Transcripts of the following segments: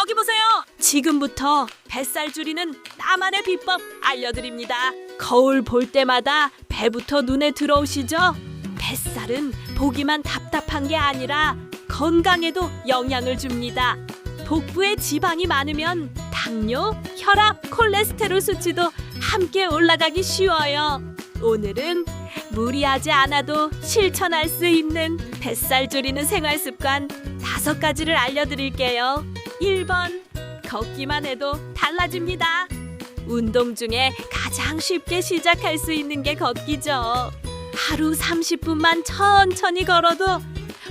여기 보세요. 지금부터 뱃살 줄이는 나만의 비법 알려드립니다. 거울 볼 때마다 배부터 눈에 들어오시죠? 뱃살은 보기만 답답한 게 아니라 건강에도 영향을 줍니다. 복부에 지방이 많으면 당뇨, 혈압, 콜레스테롤 수치도 함께 올라가기 쉬워요. 오늘은 무리하지 않아도 실천할 수 있는 뱃살 줄이는 생활 습관 다섯 가지를 알려드릴게요. 1번 걷기만 해도 달라집니다. 운동 중에 가장 쉽게 시작할 수 있는 게 걷기죠. 하루 30분만 천천히 걸어도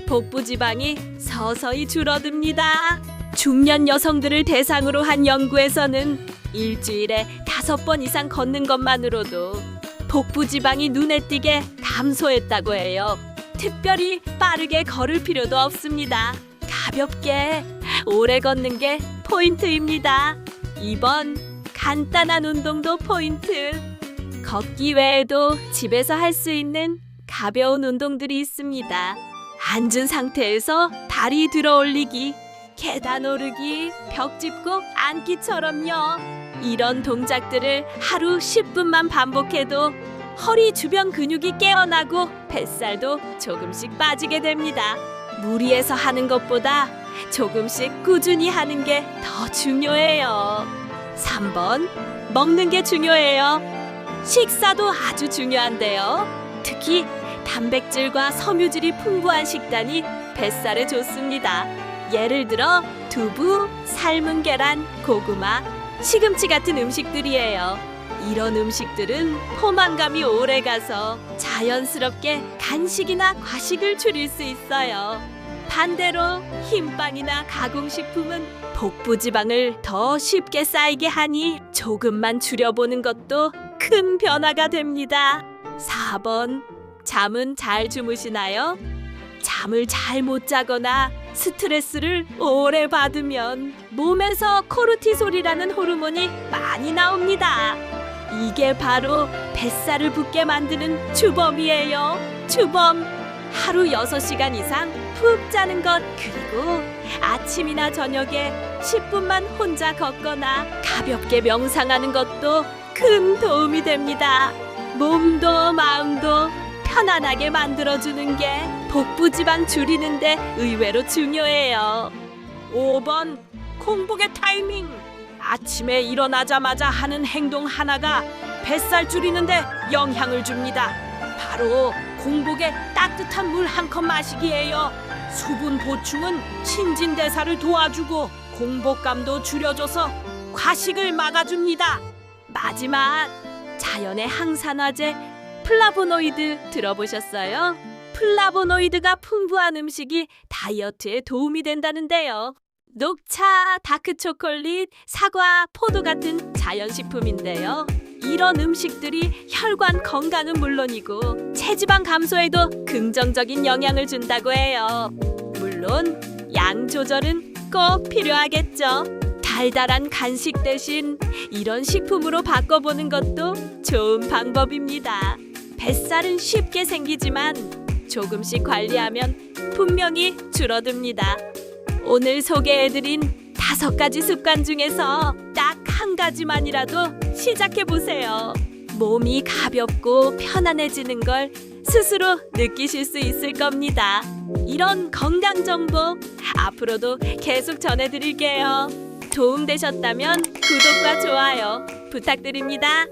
복부 지방이 서서히 줄어듭니다. 중년 여성들을 대상으로 한 연구에서는 일주일에 다섯 번 이상 걷는 것만으로도 복부 지방이 눈에 띄게 감소했다고 해요. 특별히 빠르게 걸을 필요도 없습니다. 가볍게 오래 걷는 게 포인트입니다. 2번 간단한 운동도 포인트. 걷기 외에도 집에서 할 수 있는 가벼운 운동들이 있습니다. 앉은 상태에서 다리 들어 올리기, 계단 오르기, 벽 짚고 앉기처럼요. 이런 동작들을 하루 10분만 반복해도 허리 주변 근육이 깨어나고 뱃살도 조금씩 빠지게 됩니다. 무리해서 하는 것보다 조금씩 꾸준히 하는 게 더 중요해요. 3번 먹는 게 중요해요. 식사도 아주 중요한데요. 특히 단백질과 섬유질이 풍부한 식단이 뱃살에 좋습니다. 예를 들어 두부, 삶은 계란, 고구마, 시금치 같은 음식들이에요. 이런 음식들은 포만감이 오래 가서 자연스럽게 간식이나 과식을 줄일 수 있어요. 반대로 흰빵이나 가공식품은 복부 지방을 더 쉽게 쌓이게 하니 조금만 줄여보는 것도 큰 변화가 됩니다. 4번 잠은 잘 주무시나요? 잠을 잘 못 자거나 스트레스를 오래 받으면 몸에서 코르티솔이라는 호르몬이 많이 나옵니다. 이게 바로 뱃살을 붓게 만드는 주범이에요. 주범. 하루 6시간 이상 푹 자는 것 그리고 아침이나 저녁에 10분만 혼자 걷거나 가볍게 명상하는 것도 큰 도움이 됩니다. 몸도 마음도 편안하게 만들어주는 게 복부 지방 줄이는데 의외로 중요해요. 5번 공복의 타이밍. 아침에 일어나자마자 하는 행동 하나가 뱃살 줄이는데 영향을 줍니다. 바로 공복에 따뜻한 물 한 컵 마시기예요. 수분 보충은 신진대사를 도와주고 공복감도 줄여줘서 과식을 막아줍니다. 마지막 자연의 항산화제 플라보노이드 들어보셨어요? 플라보노이드가 풍부한 음식이 다이어트에 도움이 된다는데요. 녹차, 다크 초콜릿, 사과, 포도 같은 자연식품인데요. 이런 음식들이 혈관 건강은 물론이고 체지방 감소에도 긍정적인 영향을 준다고 해요. 물론 양 조절은 꼭 필요하겠죠. 달달한 간식 대신 이런 식품으로 바꿔보는 것도 좋은 방법입니다. 뱃살은 쉽게 생기지만 조금씩 관리하면 분명히 줄어듭니다. 오늘 소개해드린 다섯 가지 습관 중에서 딱 한 가지만이라도 시작해 보세요. 몸이 가볍고 편안해지는 걸 스스로 느끼실 수 있을 겁니다. 이런 건강 정보 앞으로도 계속 전해드릴게요. 도움 되셨다면 구독과 좋아요 부탁드립니다.